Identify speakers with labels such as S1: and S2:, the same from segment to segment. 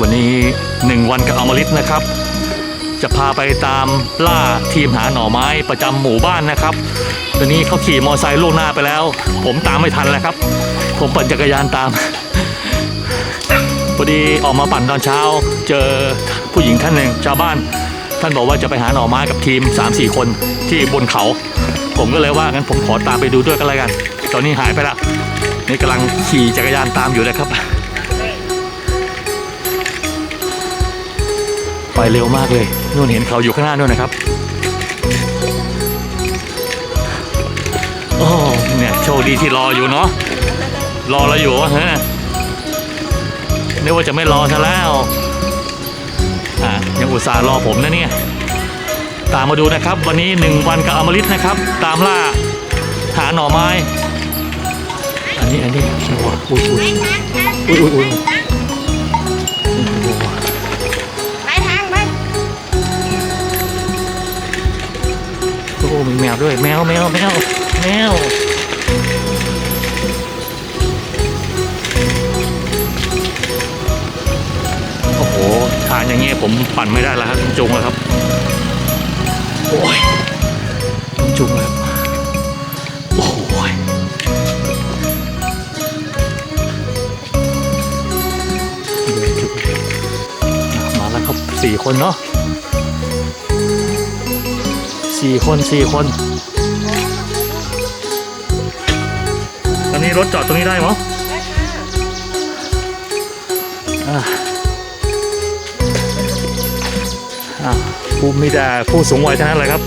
S1: วันนี้หนึ่งวันกับอมฤตนะครับ จะพาไปตามล่าทีมหาหน่อไม้ประจำหมู่บ้านนะครับตอนนี้เขาขี่มอไซค์ล่วงหน้าไปแล้ว ผมตามไม่ทันแล้วครับ ผมปั่นจักรยานตามพอดีออกมาปั่นตอนเช้า เจอผู้หญิงท่านหนึ่งชาวบ้าน ท่านบอกว่าจะไปหาหน่อไม้กับทีม 3-4 คนที่บนเขา ผมก็เลยว่างั้นผมขอตามไปดูด้วยกันเลยกัน ตอนนี้หายไปละนี่กำลังขี่จักรยานตามอยู่นะครับ ไปเร็วมากเลยนู่นเห็นเขาอยู่ข้างหน้านู่นนะครับโอ้เนี่ยโชคดีที่รออยู่เนาะรอเราอยู่ฮะนึกว่าจะไม่รอซะแล้วอะยังอุตส่าห์รอผมนะเนี่ยตามมาดูนะครับ วันนี้หนึ่งวันกับอมฤตนะครับ ตามล่าหาหน่อไม้ อันนี้อันนี้โอ้โหอุ้ยอุ้ยอุ้ยอุ้ยอุ้ย วด้วยแมวแมวแมวแมวโอ้โหทางอย่างเงี้ยผมปั่นไม่ได้แล้วครับจุงแล้วครับโอ้ยจุงแล้วโอ้ยเดินจุงมาแล้วครับสี่คนเนาะสี่คนสี่คน นนี้รถจอดตรงนี้ได้มั้งอ่าอ่าผู้มีแต่ผู้สูงวัยทั้งนั้นเลยครับ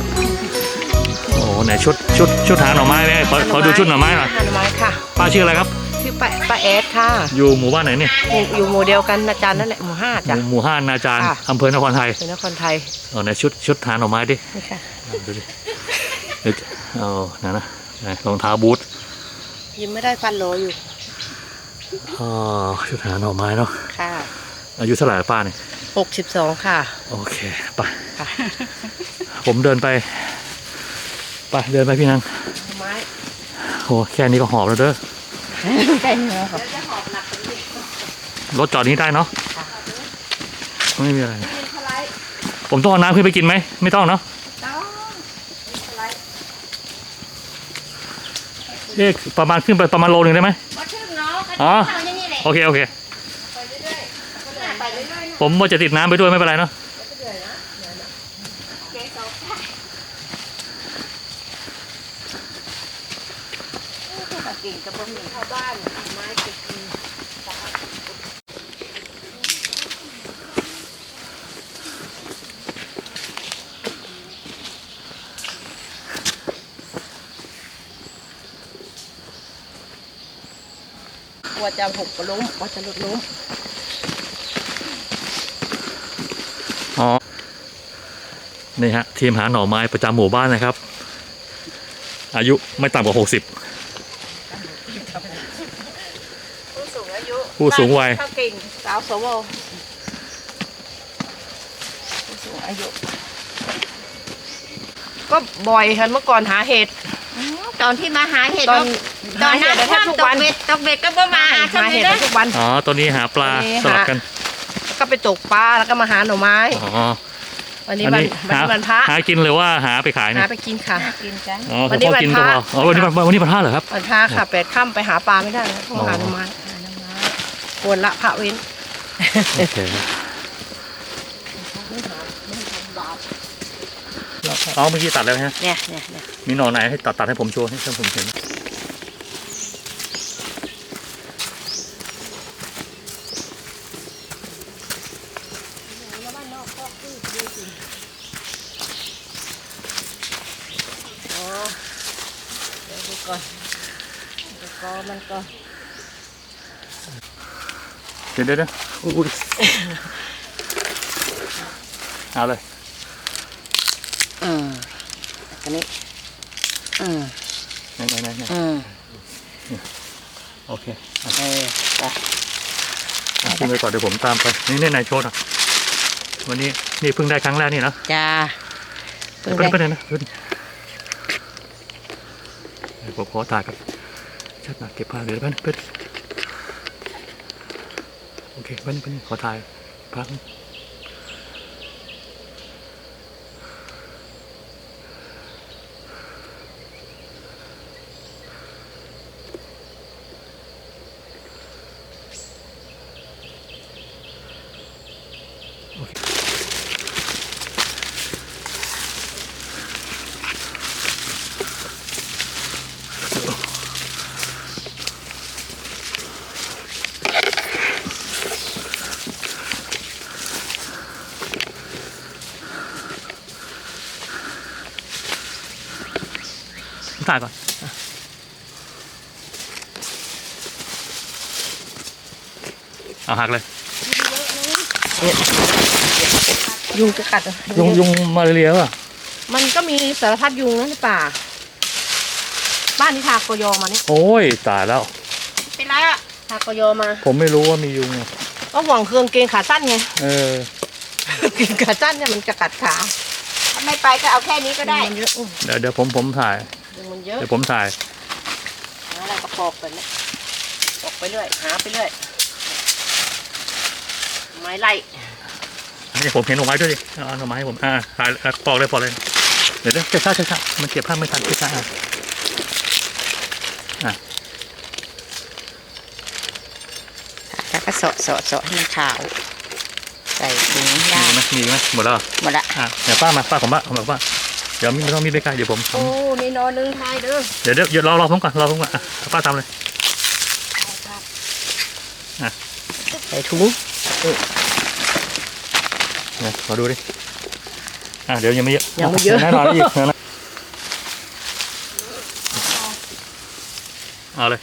S1: โอ้โหไหนชุดชุดชุดหาหน่อไม้ไหมขอขอดูชุดหน่อไม้หน่อย
S2: หน่อไม้ค่ะ
S1: ป้าชื่ออะไรครับ
S2: ชื่อป้าป้าแอดค่ะ
S1: อยู่หมู่บ้านไหนเนี่ย
S2: อยู่อยู่หมู่เดียวกันอาจารย์นั่นแหละหมู่ห้า
S1: ห
S2: จ้ะ
S1: มู่หมู่ห้านาจารย์
S2: ค่ะ
S1: อำเภอนครไทย
S2: เป็นนครไทย
S1: เอาไหนชุดชุดหาหน่อไม้ดิ
S2: นี่ค่ะ
S1: เอาดูดิเดี๋ยวเอาไหนนะไหนรองเท้าบูท
S2: ยิ้มไม่ได้ฟันโหลอยู่
S1: อ๋อชุดหาหน่อไม้เนาะ
S2: ค่ะ
S1: อายุเท่าไหร่ป้าเนี่ย
S2: หกสิบสองค่ะ
S1: โอเคไป
S2: ค่ะ
S1: ผมเดินไปไปเดินไปพี่นาง
S2: หน่อไม้
S1: โอ้แค่นี้ก็หอบแล้วเด้อ
S2: ใกล้เนื้อค่ะ
S1: รถจอดนี้ได้เนาะ ไม่มีอะไรผมต้องเอาน้ำขึ้นไปกินไหม ไม่ต้องเนาะ เอ๊ะประมาณขึ้นไปประมาณโลหนึ่งได้ไหม
S3: มาถึงเนาะ
S1: อ๋อ
S3: เอาอย่างนี้แหละ
S1: โอเคโอเค
S3: ไปเรื่อย
S1: ผมว่าจะติดน้ำไปด้วยไม่เป็นไรเนาะ
S3: ๆเจ๊สองกินกับบะหมี่เข้าบ้านไม้ไปกิน
S2: ลัวจะหกกระล้มกลัวจะหลุดล้ม
S1: อ๋อ นี่ฮะ ทีมหาหน่อไม้ประจำหมู่บ้านนะครับ อายุไม่ต่ำกว่าหกสิบ
S2: ผู้สูงอายุ
S1: ผู้สูงวัย
S2: ข้าวกิ่งสาวสวผู้สูงอายุ ก็บ่อยค่ะเมื่อก่อนหาเห็ด
S3: ตอนที่มาหาเห็ด
S2: ตอน
S3: ตอน
S2: หาเห็
S3: นั้
S2: ด
S3: น
S2: ได้แทบทุก
S3: ต
S2: วั
S3: ก
S2: น
S3: เบ็ดตกเบ็ดก็บ่มาหา
S2: หา
S3: ทำไม
S2: เห็ด
S3: เด้
S2: ได้ทุกวัน
S1: อ๋อตอนนี้หาปลา
S2: ตอนนี้
S1: สลับ
S2: หา
S1: กัน
S2: ก็ไปตกปลาแล้วก็มาหาหน่อไม้
S1: อ๋อ
S2: วันนี้
S1: อัน
S2: วัน
S1: นี้
S2: วัน
S1: หา
S2: นี้วันพระ
S1: หากินหรือว่าหาไปขายเนี่
S2: หายไปกินค่ะ
S3: กินกัน
S1: อ๋อ
S2: วันนี้
S1: เฉพาะกิน
S2: วัน
S1: ก็
S2: พ
S1: พ
S2: ระ
S1: ออ๋อวันนี้วันวันนี้วันพระเหรอครับ
S2: วันพระค่ะแปดค่ำไปหาปลาไม่ได้นะต้องมาหาหน่อไม้
S3: หาน้ำไม้
S2: ควรละพระเว้น
S1: โอเคอ๋อเมื่อกี้ตัดแล้วฮะ
S2: เนี่ยเนี่ยเนี่ย
S1: มีหน่อไหนให้ตัดตัดให้ผมโชว์ให้ท่านผมเห็น
S2: อ๋อเดี๋ยวดูก่อนดูกอมันก่อน
S1: เดี๋ยวเดี๋ยวเดี๋ยวอุ้ยเอาเลย
S2: อืมอันนี้ อืม
S1: ไหนไหนไหนไหน
S2: อืม
S1: โอเค
S2: เออไป
S1: อะขึ้นไปก่อนเดี๋ยวผมตามไป นี่นี่นายโชว์นะวันนี้นี่เพิ่งได้ครั้งแรกนี่นะ
S2: จ้า
S1: เดี๋ยวไปไปไหนนะเดี๋ยวดิเดี๋ยวผมขอถ่ายครับชัดหนักเก็บภาพเดี๋ยวไปไปโอเคไปไปขอถ่ายพัก ถ่ายก่อนเอาหักเลย
S2: ยุงจะกัดเหรอ
S1: ยุงยุงมาเรียป่ะ
S2: มันก็มีสารพัดยุงนะในป่า บ้านที่ทากยอมาเนี่ย
S1: โอ้ยตายแล้ว
S2: เป็นไรอะทากยอมา
S1: ผมไม่รู้ว่ามียุงอะ
S2: ก็ห่วงเครื่องเกงขาสั้นไง
S1: เออ
S2: เกงขาสั้นเนี่ยมันจะกัดขา
S3: ถ้าไม่ไปก็เอาแค่นี้ก็ได้
S2: ยุงมันเยอะอื้อ
S1: เดี๋ยวเดี๋ยวผมผมถ่าย
S2: ยุงมันเยอะ
S1: เดี๋ยวผมถ่าย
S2: หาอะไรก็ปอกไปเนี่ยปอกไปเรื่อยหาไปเรื่อยไม้ไล่
S1: ให้ผมเห็นหน่อไม้ด้วยดิเอาหน่อไม้ให้ผมอ่าถ่ายอะปอกเลยปอกเลยเดี๋ยวเดี๋ยวช้าช้าช้ามันเก็บภาพไม่ทันช้าๆอะอะ
S3: แล้วก็เสาะเสาะเสาะให้มันขาว ใส่ถุง
S1: มี
S3: ยาง
S1: ไหมมีไหมหมดแล้วเหรอ
S3: หมดละ
S1: อะเดี๋ยวป้ามาป้าผมบ้าผมบอกว่าเดี๋ยวมีไม่ต้องมีไปไกลเดี๋ยวผม
S2: โอ้นี่นอนนึงทายเด้อ
S1: เดี๋ยวเดี๋ยวเดี๋ยวรอรอผมก่อนรอผมก่อนอะป้าทำเลย
S2: ใส่ถุง
S1: เนี่ยขอดูดิอะเดี๋ยวยังไม่เยอะ
S2: ยังไม่เยอะ
S1: แน่นอนอีกนะเอาเลย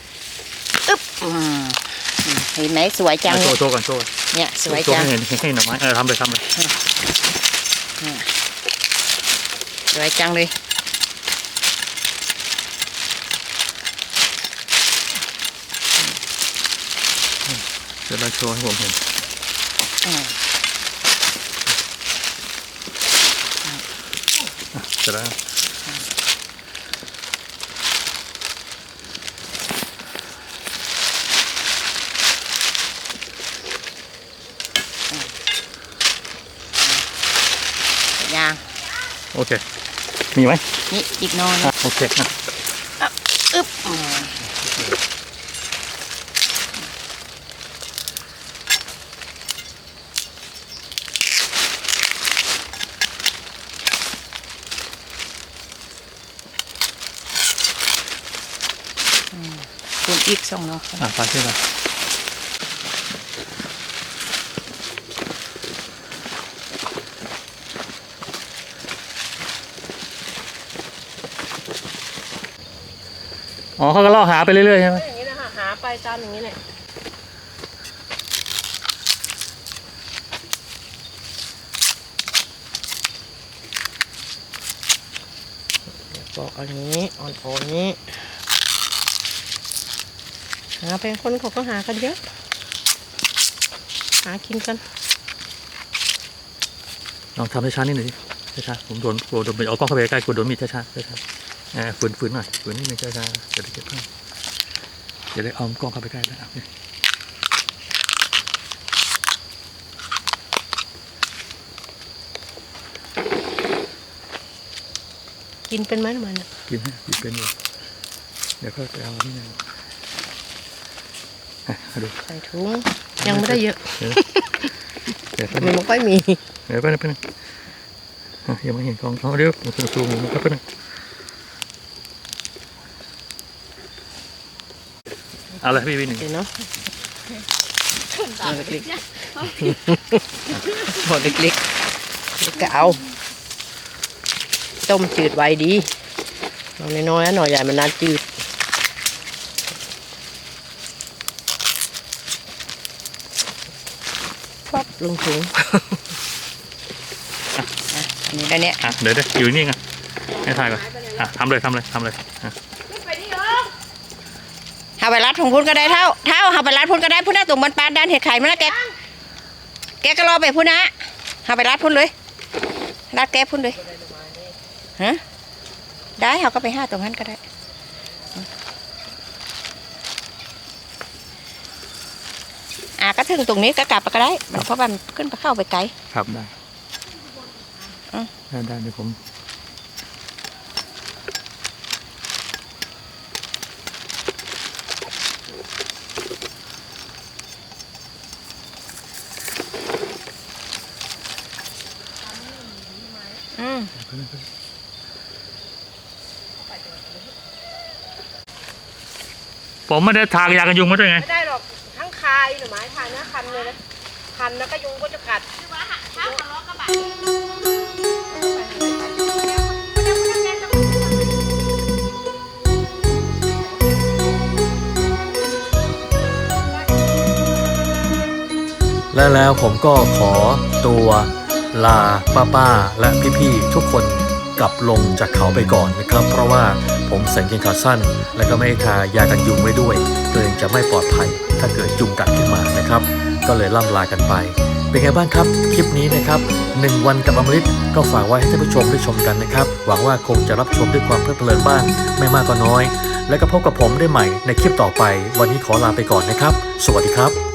S3: อืมเห็นไหมสวยจัง
S1: อะโชว์โชว์ก่อนโชว์ก่อน
S3: เนี่ยสวย
S1: โชว์
S3: จัง
S1: ให้เห็นให้หน่อไม้เออทำเลยทำเลย
S3: สวยจังเลย
S1: เดี๋ยวเราโชว์ให้ผมเห็น
S3: อืม
S1: เสร็จแล้ว
S3: ยาง
S1: โอเค มีไหม
S3: นี่อีกหนอน
S1: อะโอเคอะ
S3: อึ๊บอืมคุณอีกสองเนาะ
S1: อะไปช่วยกัน อ๋อเขาก็ล่อหาไปเรื่อยๆใช่ไหม
S2: อย่างนี้นะคะหาไปตามอย่างนี้เลยปอกอันนี้อ่อนๆนี้ หาเป็นคนเขาก็หากันเยอะ หากินกัน
S1: ลองทำช้าๆนิดหนึ่งดิช้าๆผมโดนกลัวโดนเอากล้องเข้าไปใกล้กลัวโดนมีดช้าๆช้าๆเออฝืนฝืนหน่อยฝืนนิดนึงช้าๆจะได้เก็บภาพจะได้เอากล้องเข้าไปใกล้ได้อะนี่
S2: กินเป็นไหมมันย
S1: กินให้กินเป็นอยู่เดี๋ยวก็ไปเอาที่ไหนอะเอาดู
S2: ใส่ถุงยังไม่ได้เยอะ
S1: เดี๋ยว
S2: มันไม่ค่อยมี
S1: เดี๋ยวไปบนึงไปบนึงอะยังไม่เห็นกล้องเขาเดี๋ยวผมซูมๆแป๊บนึง เอาเลยพี่พี่หนึ่ง
S2: เดี๋ยวเนาะเอาเล็กๆพอเล็กๆก็เอา ต้มจืดไว้ดีเอาน้อยๆนะหน่อยใหญ่มันนานจืดปั๊บลงถุง
S3: อันนี้แล้วเนี่ย
S1: อะเดี๋ยวเดี๋ยวอยู่นี่ไงให้ถ่ายก่อนอะทำเลยทำเลยทำเลยอะ
S3: หา ไปรัดของพุ่นก็ได้เท่าเท่าหาไปรัดพุ่นก็ได้พุ่นน่ะตุ่มมันปานด้านเห็ดไข่มาแล้วแกแกก็รอไปพุ่นนะหาไปรัดพุ่นเลยรัดแกพุ่นเลยฮะได้เขาก็ไปห้าตรงนั้นก็ได้ออะก็ถึงตรงนี้ก็กลับไปก็ได้เพราะว่ามันขึ้นไปเข้าไปไกล
S4: ครับได้
S3: อืม
S4: ได้ได้เดี๋ยวผม
S3: อืม
S4: ผมไม่ได้ทางยากันยุงมาด้วยไง
S2: ไม่ได้หรอกทั้งคายหน่อไม้คายนะคันเลยนะคันแล้วก็ยุงก็จะกัด
S4: และแล้วผมก็ขอตัว ลาป้าป้าๆและพี่ๆทุกคนกลับลงจากเขาไปก่อนนะครับ เพราะว่าผมใส่กางเกงขาสั้น และก็ไม่ทายากันยุงไว้ด้วยเกรงจะไม่ปลอดภัย ถ้าเกิดยุงกัดขึ้นมานะครับ ก็เลยล่ำลากันไป เป็นไงบ้างครับ คลิปนี้นะครับ1วันกับอมฤตก็ฝากไว้ให้ท่านผู้ชมได้ชมกันนะครับ หวังว่าคงจะรับชมด้วยความเพลิดเพลินบ้างไม่มากก็น้อย แล้วก็พบกับผมได้ใหม่ในคลิปต่อไป วันนี้ขอลาไปก่อนนะครับ สวัสดีครับ